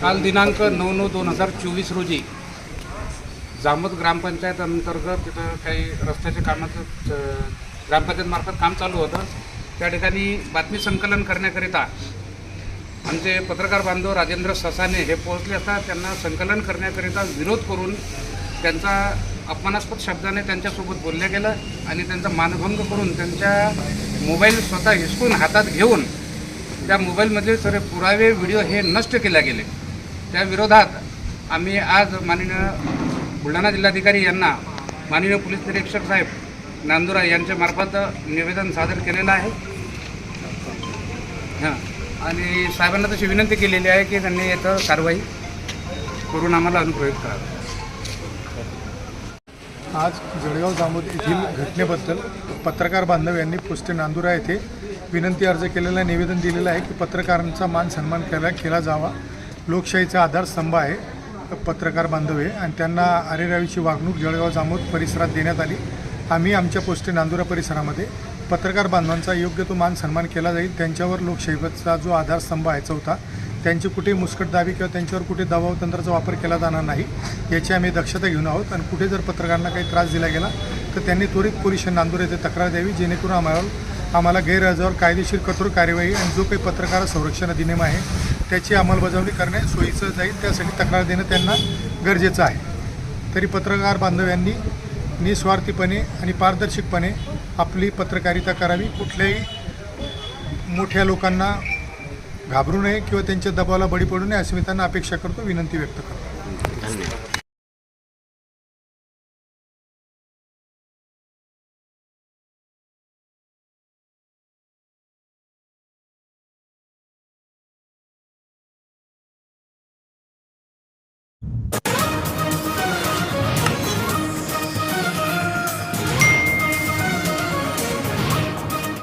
काल दिनांक नऊ नऊ दोन हजार चोवीस रोजी जामोद ग्रामपंचायत अंतर्गत तिथं काही रस्त्याच्या कामाचं ग्रामपंचायतमार्फत काम चालू होतं. त्या ठिकाणी बातमी संकलन करण्याकरिता आमचे पत्रकार बांधव राजेंद्र ससाने हे पोहोचले असता त्यांना संकलन करण्याकरिता विरोध करून त्यांचा अपमानास्पद शब्दाने त्यांच्यासोबत बोललं गेलं आणि त्यांचा मानभंग करून त्यांच्या मोबाईल स्वतः हिसकून हातात घेऊन त्या मोबाईलमधले सर्व पुरावे व्हिडिओ हे नष्ट केले गेले. त्या विरोधात आम्ही आज माननीय बुलढाणा जिल्हाधिकारी यांना माननीय पोलीस निरीक्षक साहेब नांदुरा यांच्यामार्फत निवेदन सादर केलेलं आहे. हां. आणि साहेबांना तशी विनंती केलेली आहे की त्यांनी याचं कारवाई करून आम्हाला अनुप्रयोग करावा. आज जळगाव जामोद येथील घटनेबद्दल पत्रकार बांधव यांनी पोस्टे नांदुरा येथे विनंती अर्ज केलेला निवेदन दिलेलं आहे की पत्रकारांचा मान सन्मान केला केला जावा. लोकशाहीचा आधारस्तंभ आहे पत्रकार बांधव आहे आणि त्यांना अरेरावीची वागणूक जळगाव जामोद परिसरात देण्यात आली. आम्ही आमच्या पोस्टे नांदुरा परिसरामध्ये पत्रकार बांधवांचा योग्य तो मान सन्मान केला जाईल. त्यांच्यावर लोकशाहीचा जो आधारस्तंभ आहे चौथा त्यांची कुठे मुस्कटदावी किंवा त्यांच्यावर कुठे दबाव तंत्राचा वापर केला जाणार नाही याची आम्ही दक्षता घेऊन आहोत. आणि कुठे जर पत्रकारांना काही त्रास दिला गेला तर त्यांनी त्वरित पोलीस नांदूर येथे तक्रार द्यावी जेणेकरून आम्हाला आम्हाला गैरहजावर कायदेशीर कठोर कार्यवाही आणि जो काही पत्रकार संरक्षण अधिनियम आहे त्याची अंमलबजावणी करणे सोयीचं जाईल. त्यासाठी तक्रार देणं त्यांना गरजेचं आहे. तरी पत्रकार बांधव यांनी निस्वार्थीपणे आणि पारदर्शकपणे आपली पत्रकारिता करावी. कुठल्याही मोठ्या लोकांना घाबरू नये किंवा त्यांच्या दबावाला बळी पडू नये असं मी त्यांना अपेक्षा करतो विनंती व्यक्त करतो.